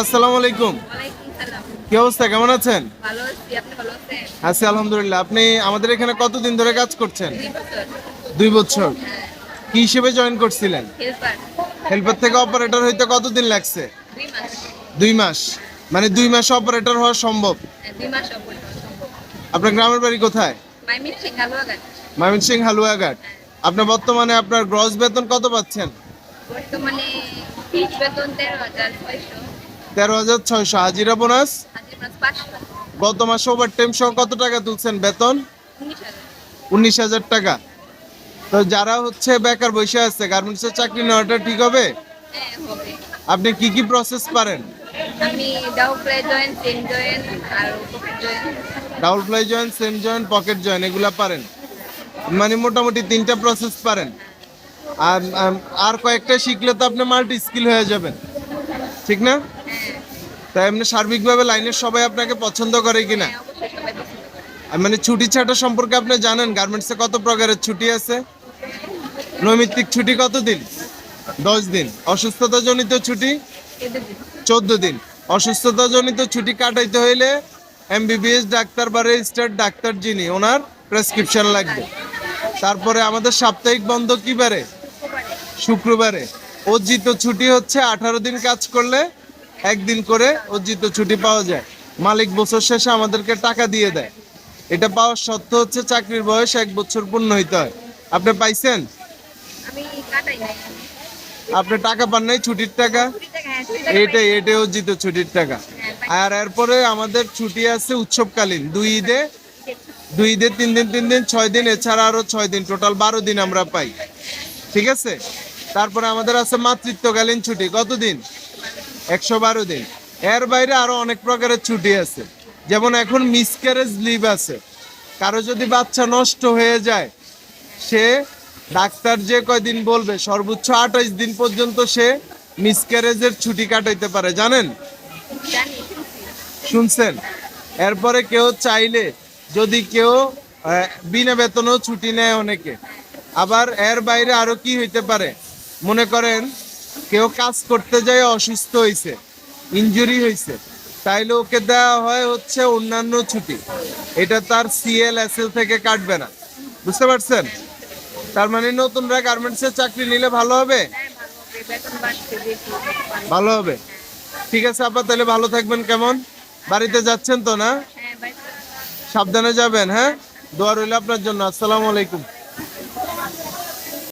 আসসালামু আলাইকুম। কি অবস্থা, কেমন আছেন? আছি আপনি আলহামদুলিল্লাহ। আপনি আমাদের এখানে কতদিন ধরে কাজ করছেন? দুই বছর। কি হিসেবে জয়েন করছিলেন? হেল্পার থেকে অপারেটর হইতে কতদিন লাগছে? দুই মাস। মানে দুই মাস অপারেটর হওয়া সম্ভব? আপনার গ্রামের বাড়ি কোথায়? ময়মনসিং হালুয়াঘাট। আপনার বর্তমানে আপনার গ্রস বেতন কত পাচ্ছেন? বর্তমানে তেরো হাজার ছয়শো হাজিরা বোনাস গত মাসে ওভার টাইম সহ কত টাকা তুলছেন বেতন? উনিশ হাজার। টাকা। তো যারা হচ্ছে বেকার বসে আছে গার্মেন্টসের চাকরি নেওয়াটা ঠিক হবে? হ্যাঁ আপনি কি কি প্রসেস পারেন? আমি ডাউ প্লে জয়েন সেম জয়েন আর pocket join double fly join same join pocket join এগুলা পারেন। মানে মোটামুটি তিনটা প্রসেস পারেন। আর আর কয়েকটা শিখলে তো আপনি মাল্টি স্কিল হয়ে যাবেন। ঠিক না? তাই এমনি সার্বিকভাবে লাইনের সবাই আপনাকে পছন্দ করে কিনা? মানে ছুটি ছাটা সম্পর্কে আপনি জানেন, গার্মেন্টসে কত প্রকারের ছুটি আছে? নৈমিত্তিক ছুটি কত দিন দশ দিন। অসুস্থতা জনিত ছুটি? চোদ্দ দিন। অসুস্থতা জনিত ছুটি কাটাইতে হইলে এমবিবিএস ডাক্তার বা রেজিস্টার্ড ডাক্তার যিনি, ওনার প্রেসক্রিপশন লাগবে। তারপরে আমাদের সাপ্তাহিক বন্ধ কি বারে? শুক্রবারে। অর্জিত ছুটি হচ্ছে আঠারো দিন কাজ করলে একদিন করে অর্জিত ছুটি পাওয়া যায়। মালিক বছর শেষে আমাদেরকে টাকা দিয়ে দেয়। এটা পাওয়ার সত্য হচ্ছে চাকরির বয়স এক বছর পূর্ণ হইতে হয়। আপনি পাইছেন? আমি কাটাই নাই। আপনি টাকা পান নাই ছুটির টাকা? এটাই হ্যাঁ কুড়ি এটাই অর্জিত ছুটির টাকা। হ্যাঁ, আর এরপরে আমাদের ছুটি আছে উৎসবকালীন। দুই ঈদে দুই ঈদে তিন দিন তিন দিন ছয় দিন এছাড়া আরও ছয় দিন। টোটাল বারো দিন আমরা পাই। ঠিক আছে? তারপরে আমাদের আছে মাতৃত্বকালীন ছুটি। কতদিন? একশো বারো দিন। এর বাইরে আরও অনেক প্রকারের ছুটি আছে। যেমন এখন মিসক্যারেজ লিভ আছে। কারও যদি বাচ্চা নষ্ট হয়ে যায়, সে ডাক্তার যে কয়দিন বলবে, সর্বোচ্চ আঠাইশ দিন পর্যন্ত সে মিসক্যারেজের ছুটি কাটাইতে পারে। জানেন? শুনছেন? এরপরে কেউ চাইলে যদি কেউ বিনা বেতনেও ছুটি নেয় অনেকে। আবার এর বাইরে আরও কি হইতে পারে? মনে করেন কেউ কাজ করতে যায় অসুস্থ হয়েছে ইনজুরি হয়েছে তাইলে ওকে দেওয়া হয় হচ্ছে অন্যান্য ছুটি। এটা তার সিএল এস এল থেকে কাটবে না। বুঝতে পারছেন? তার মানে নতুনরা গার্মেন্টসের চাকরি নিলে ভালো হবে? ভালো হবে। ঠিক আছে আপা তাহলে ভালো থাকবেন কেমন? বাড়িতে যাচ্ছেন তো না? হ্যাঁ সাবধানে যাবেন হ্যাঁ? দোয়া রইল আপনার জন্য। আসসালামু আলাইকুম।